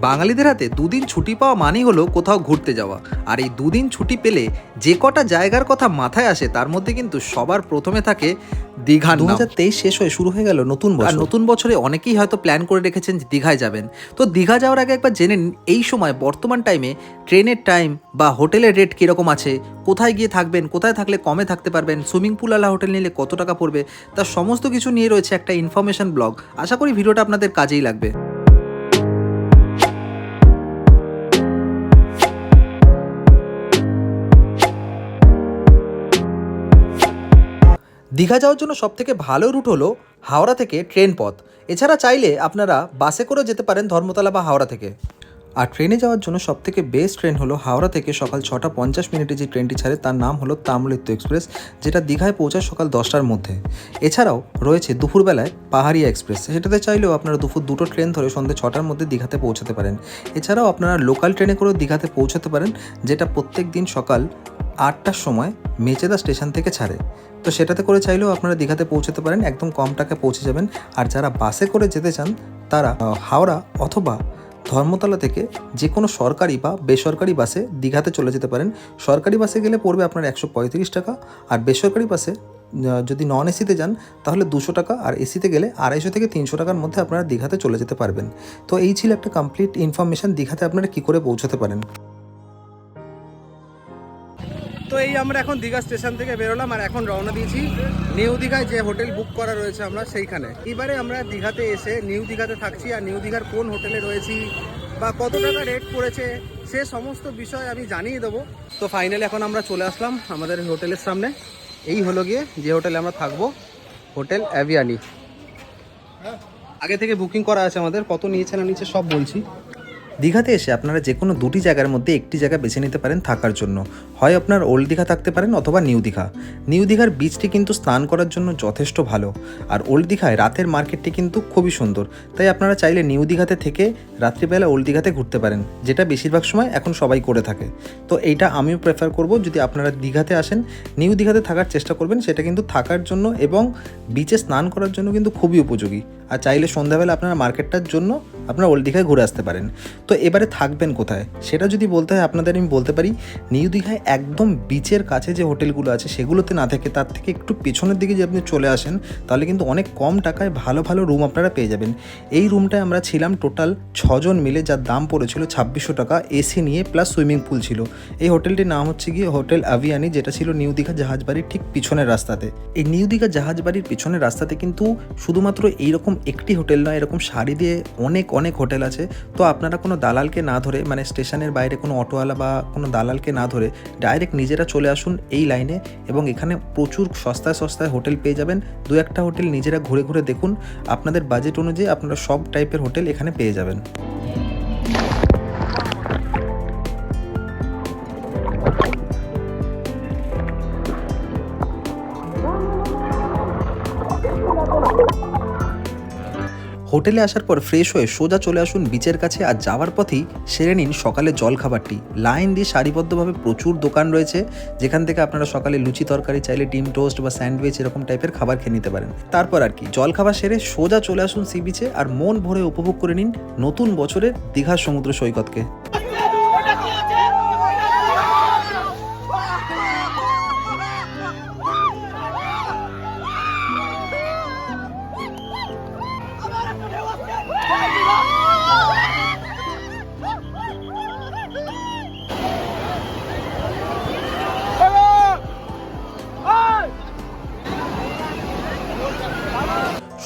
বাঙালিদের হাতে দুদিন ছুটি পাওয়া মানেই হলো কোথাও ঘুরতে যাওয়া। আর এই দুদিন ছুটি পেলে যে কটা জায়গার কথা মাথায় আসে তার মধ্যে কিন্তু সবার প্রথমে থাকে দীঘা দু হাজার তেইশ শেষ হয়ে শুরু হয়ে গেল নতুন বছর। নতুন বছরে অনেকেই হয়তো প্ল্যান করে রেখেছেন যে দীঘায় যাবেন। তো দীঘা যাওয়ার আগে একবার জেনে নিন এই সময় বর্তমান টাইমে ট্রেনের টাইম বা হোটেলের রেট কীরকম আছে কোথায় গিয়ে থাকবেন কোথায় থাকলে কমে থাকতে পারবেন সুইমিং পুলওয়ালা হোটেল নিলে কত টাকা পড়বে তার সমস্ত কিছু নিয়ে রয়েছে একটা ইনফরমেশন ব্লগ আশা করি ভিডিওটা আপনাদের কাজেই লাগবে। দীঘা যাওয়ার জন্য সবথেকে ভালো রুট হলো হাওড়া থেকে ট্রেন পথ। এছাড়া চাইলে আপনারা বাসে করেও যেতে পারেন ধর্মতলা বা হাওড়া থেকে। আর ট্রেনে যাওয়ার জন্য সবথেকে বেস্ট ট্রেন হলো হাওড়া থেকে সকাল ছটা পঞ্চাশ মিনিটে যে ট্রেনটি ছাড়ে, তার নাম হলো তাম্রলিপ্ত এক্সপ্রেস যেটা দীঘায় পৌঁছায় সকাল দশটার মধ্যে। এছাড়াও রয়েছে দুপুরবেলায় পাহাড়িয়া এক্সপ্রেস সেটাতে চাইলেও আপনারা দুপুর দুটো ট্রেন ধরে সন্ধ্যে ছটার মধ্যে দীঘাতে পৌঁছাতে পারেন। এছাড়াও আপনারা লোকাল ট্রেনে করেও দীঘাতে পৌঁছাতে পারেন, যেটা প্রত্যেক দিন সকাল আটটার সময় মেচেদা স্টেশন থেকে ছাড়ে। তো সেটাতে করে চাইলেও আপনারা দীঘাতে পৌঁছাতে পারেন, একদম কম টাকায় পৌঁছে যাবেন। আর যারা বাসে করে যেতে চান, তারা হাওড়া অথবা ধর্মতলা থেকে যে কোনো সরকারি বা বেসরকারি বাসে দীঘাতে চলে যেতে পারেন। সরকারি বাসে গেলে পড়বে আপনার একশো পঁয়ত্রিশ টাকা, আর বেসরকারি বাসে যদি নন এসিতে যান, তাহলে দুশো টাকা, আর এসিতে গেলে আড়াইশো থেকে তিনশো টাকার মধ্যে আপনারা দীঘাতে চলে যেতে পারবেন। তো এই ছিল একটা কমপ্লিট ইনফরমেশন দীঘাতে আপনারা কী করে পৌঁছতে পারেন। তো এই আমরা এখন দীঘা স্টেশন থেকে বেরোলাম আর এখন রওনা দিয়েছি নিউ দীঘায় যে হোটেল বুক করা রয়েছে আমরা সেইখানে। এবারে আমরা দীঘাতে এসে নিউ দীঘাতে থাকছি আর নিউ দীঘার কোন হোটেলে রয়েছি বা কত টাকা রেট পড়েছে সে সমস্ত বিষয় আমি জানিয়ে দেবো। তো ফাইনালি এখন আমরা চলে আসলাম আমাদের হোটেলের সামনে। এই হলো গিয়ে যে হোটেলে আমরা থাকব, হোটেল অ্যাভিয়ানি। আগে থেকে বুকিং করা আছে আমাদের, কত নিয়েছে না নিচে সব বলছি। দীঘাতে এসে আপনারা যে কোনো দুটি জায়গার মধ্যে একটি জায়গা বেছে নিতে পারেন থাকার জন্য। হয় আপনার ওল্ড দীঘা থাকতে পারেন অথবা নিউ দীঘা। নিউ দীঘার বিচটি কিন্তু স্নান করার জন্য যথেষ্ট ভালো। আর ওল্ড দীঘায় রাতের মার্কেটটি কিন্তু খুবই সুন্দর। তাই আপনারা চাইলে নিউ দীঘাতে থেকে রাত্রিবেলা ওল্ড দীঘাতে ঘুরতে পারেন, যেটা বেশিরভাগ সময় এখন সবাই করে থাকে। তো এইটা আমিও প্রেফার করব যদি আপনারা দীঘাতে আসেন, নিউ দীঘাতে থাকার চেষ্টা করবেন, সেটা কিন্তু থাকার জন্য এবং বিচে স্নান করার জন্য কিন্তু খুবই উপযোগী। আর চাইলে সন্ধ্যাবেলা আপনারা মার্কেটটার জন্য আপনারা ওল্ড দীঘায় ঘুরে আসতে পারেন। তো এবারে থাকবেন কোথায়? সেটা যদি বলতে হয় আপনাদের, আমি বলতে পারি নিউ দীঘায় একদম বিচের কাছে যে হোটেলগুলো আছে, সেগুলোতে না থেকে তার থেকে একটু পেছনের দিকে যদি আপনি চলে আসেন, তাহলে কিন্তু অনেক কম টাকায় ভালো ভালো রুম আপনারা পেয়ে যাবেন। এই রুমটায় আমরা ছিলাম টোটাল ছজন মিলে, যার দাম পড়েছিল ছাব্বিশশো টাকা এসি নিয়ে প্লাস সুইমিং পুল ছিল। এই হোটেলটির নাম হচ্ছে গিয়ে হোটেল আভিয়ানি, যেটা ছিল নিউ দীঘা জাহাজবাড়ির ঠিক পিছনের রাস্তাতে। এই নিউ দীঘা জাহাজবাড়ির পিছনের রাস্তাতে কিন্তু শুধুমাত্র এইরকম একটি হোটেল নয়, এরকম সারি দিয়ে অনেক অনেক হোটেল আছে। তো আপনারা কোনো দালালকে না ধরে মানে স্টেশনের বাইরে কোনো অটোওয়ালা বা কোনো দালালকে না ধরে ডাইরেক্ট নিজেরা চলে আসুন এই লাইনে এবং এখানে প্রচুর সস্তায় সস্তায় হোটেল পেয়ে যাবেন। দু একটা হোটেল নিজেরা ঘুরে ঘুরে দেখুন। আপনাদের বাজেট অনুযায়ী আপনারা সব টাইপের হোটেল এখানে পেয়ে যাবেন। হোটেলে আসার পর ফ্রেশ হয়ে সোজা চলে আসুন বিচের কাছে আর যাওয়ার পথেই সেরে নিন সকালে জল খাবারটি লাইন দিয়ে সারিবদ্ধভাবে প্রচুর দোকান রয়েছে, যেখান থেকে আপনারা সকালে লুচি তরকারি, চাইলে ডিম টোস্ট বা স্যান্ডউইচ এরকম টাইপের খাবার খেয়ে নিতে পারেন। তারপর আর কি জল খাবার সেরে সোজা চলে আসুন সি বিচে আর মন ভরে উপভোগ করে নিন নতুন বছরের দীঘার সমুদ্র সৈকতকে।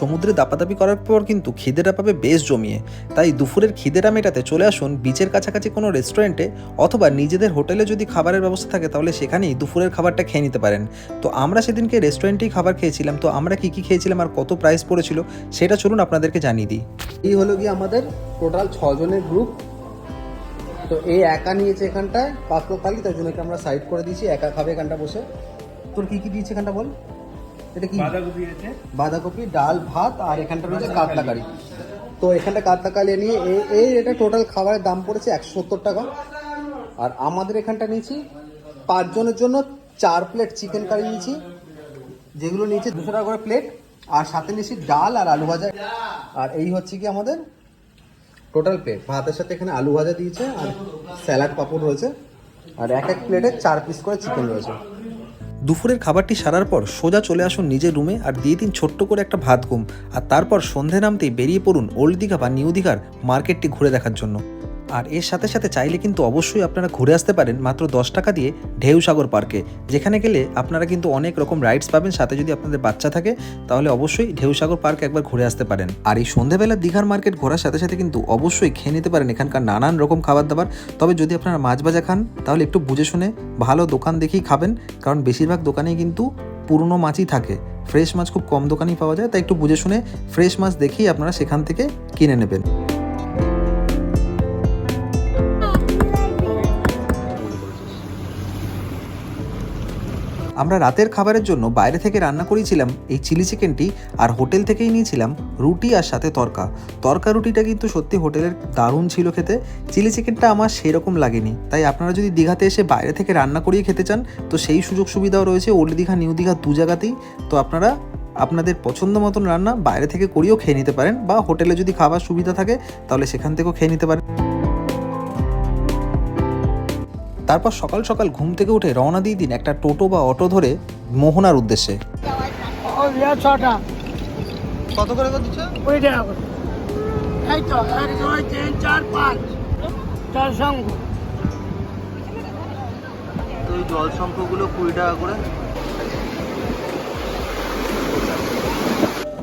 সমুদ্রে দাপাদাপি করার পর কিন্তু খিদেটা পাবে বেশ জমিয়ে। তাই দুপুরের খিদেটা মেটাতে চলে আসুন বিচের কাছাকাছি কোনো রেস্টুরেন্টে অথবা নিজেদের হোটেলে যদি খাবারের ব্যবস্থা থাকে তাহলে সেখানেই দুপুরের খাবারটা খেয়ে নিতে পারেন। তো আমরা সেদিনকে রেস্টুরেন্টেই খাবার খেয়েছিলাম। তো আমরা কী কী খেয়েছিলাম আর কত প্রাইস পড়েছিল সেটা চলুন আপনাদেরকে জানিয়ে দিই। এই হলো গিয়ে আমাদের টোটাল ছজনের গ্রুপ তো এই একা নিয়েছে এখানটায়, পাঁচ লোক খালি, তার জন্য আমরা সাইড করে দিয়েছি? একা খাবে এখানটা বসে। তোর কি কি দিয়েছে এখানটা বল? এটা কি? বাঁধাকপি আছে। বাঁধাকপি ডাল ভাত আর এখানটা রয়েছে কাতলা কারি। তো এখানটা কাতলা কালি নিয়ে এই- এই এটা টোটাল খাবারের দাম পড়েছে একশো সত্তর টাকা। আর আমাদের এখানটা নিয়েছি পাঁচজনের জন্য চার প্লেট চিকেন কারি নিয়েছি যেগুলো নিয়েছি দুশো টাকা করে প্লেট আর সাথে নিয়েছি ডাল আর আলু ভাজা। আর এই হচ্ছে কি আমাদের টোটাল পে ভাতের সাথে এখানে আলু ভাজা দিয়েছে আর স্যালাড পাপড় রয়েছে আর এক এক প্লেটে চার পিস করে চিকেন রয়েছে। দুপুরের খাবারটি সারার পর সোজা চলে আসুন নিজের রুমে আর দিয়ে দিন ছোট্ট করে একটা ভাত ঘুম। আর তারপর সন্ধে নামতেই বেরিয়ে পড়ুন ওল্ড দীঘা বা নিউ দীঘার মার্কেটটি ঘুরে দেখার জন্য। আর এর সাথে সাথে চাইলে কিন্তু অবশ্যই আপনারা ঘুরে আসতে পারেন মাত্র দশ টাকা দিয়ে ঢেউ সাগর পার্কে। যেখানে গেলে আপনারা কিন্তু অনেক রকম রাইডস পাবেন, সাথে যদি আপনাদের বাচ্চা থাকে, তাহলে অবশ্যই ঢেউ সাগর পার্কে একবার ঘুরে আসতে পারেন। আর এই সন্ধেবেলা দীঘার মার্কেট ঘোরার সাথে সাথে কিন্তু অবশ্যই খেয়ে নিতে পারেন এখানকার নানান রকম খাবার দাবার তবে যদি আপনারা মাছ ভাজা খান, তাহলে একটু বুঝে শুনে ভালো দোকান দেখেই খাবেন, কারণ বেশিরভাগ দোকানেই কিন্তু পুরনো মাছই থাকে। ফ্রেশ মাছ খুব কম দোকানেই পাওয়া যায়, তাই একটু বুঝে শুনে ফ্রেশ মাছ দেখেই আপনারা সেখান থেকে কিনে নেবেন। আমরা রাতের খাবারের জন্য বাইরে থেকে রান্না করেছিলাম এই চিলি চিকেনটি আর হোটেল থেকেই নিয়েছিলাম রুটি আর সাথে তরকা। তরকা রুটিটা কিন্তু সত্যি হোটেলের দারুণ ছিল খেতে। চিলি চিকেনটা আমার সেরকম লাগেনি। তাই আপনারা যদি দীঘাতে এসে বাইরে থেকে রান্না করিয়ে খেতে চান, তো সেই সুযোগ সুবিধাও রয়েছে ওল্ড দীঘা নিউ দীঘা দু জায়গাতেই। তো আপনারা আপনাদের পছন্দ মতন রান্না বাইরে থেকে করিয়েও খেয়ে নিতে পারেন বা হোটেলে যদি খাবার সুবিধা থাকে, তাহলে সেখান থেকেও খেয়ে নিতে পারেন। তারপর সকাল সকাল ঘুম থেকে উঠে রওনা দিয়ে দিন একটা টোটো বা অটো ধরে মোহনার উদ্দেশ্যে। ও কত করে কুড়ি টাকা করে। এই তো এক দুই তিন চার পাঁচ। চার সঙ্গ তো জল সংখ্যগুলো কুড়ি টাকা করে।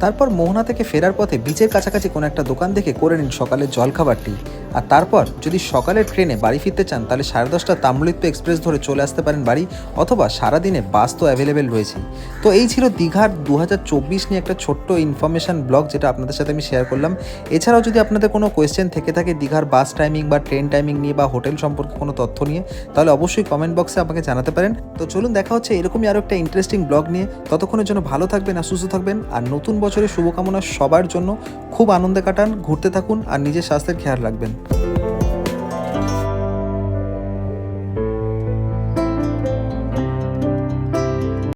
তারপর মোহনা থেকে ফেরার পথে বিচের কাছাকাছি কোনো একটা দোকান দেখে করে নিন সকালের জলখাবারটি। আর তারপর যদি সকালের ট্রেনে বাড়ি ফিরতে চান, তাহলে সাড়ে দশটা তাম্রলিপ্ত এক্সপ্রেস ধরে চলে আসতে পারেন বাড়ি অথবা সারাদিনে বাস তো অ্যাভেলেবেল রয়েছে তো এই ছিল দীঘার দু হাজার চব্বিশ নিয়ে একটা ছোট্ট ইনফরমেশন ব্লগ যেটা আপনাদের সাথে আমি শেয়ার করলাম। এছাড়াও যদি আপনাদের কোনো কোয়েশ্চেন থেকে থাকে দীঘার বাস টাইমিং বা ট্রেন টাইমিং নিয়ে বা হোটেল সম্পর্কে কোনো তথ্য নিয়ে, তাহলে অবশ্যই কমেন্ট বক্সে আমাকে জানাতে পারেন। তো চলুন দেখা হচ্ছে এরকমই আরও একটা ইন্টারেস্টিং ব্লগ নিয়ে। ততক্ষণের জন্য ভালো থাকবেন আর সুস্থ থাকবেন আর নতুন বছরের শুভকামনা সবার জন্য। খুব আনন্দে কাটান, ঘুরতে থাকুন আর নিজের স্বাস্থ্যের খেয়াল রাখবেন।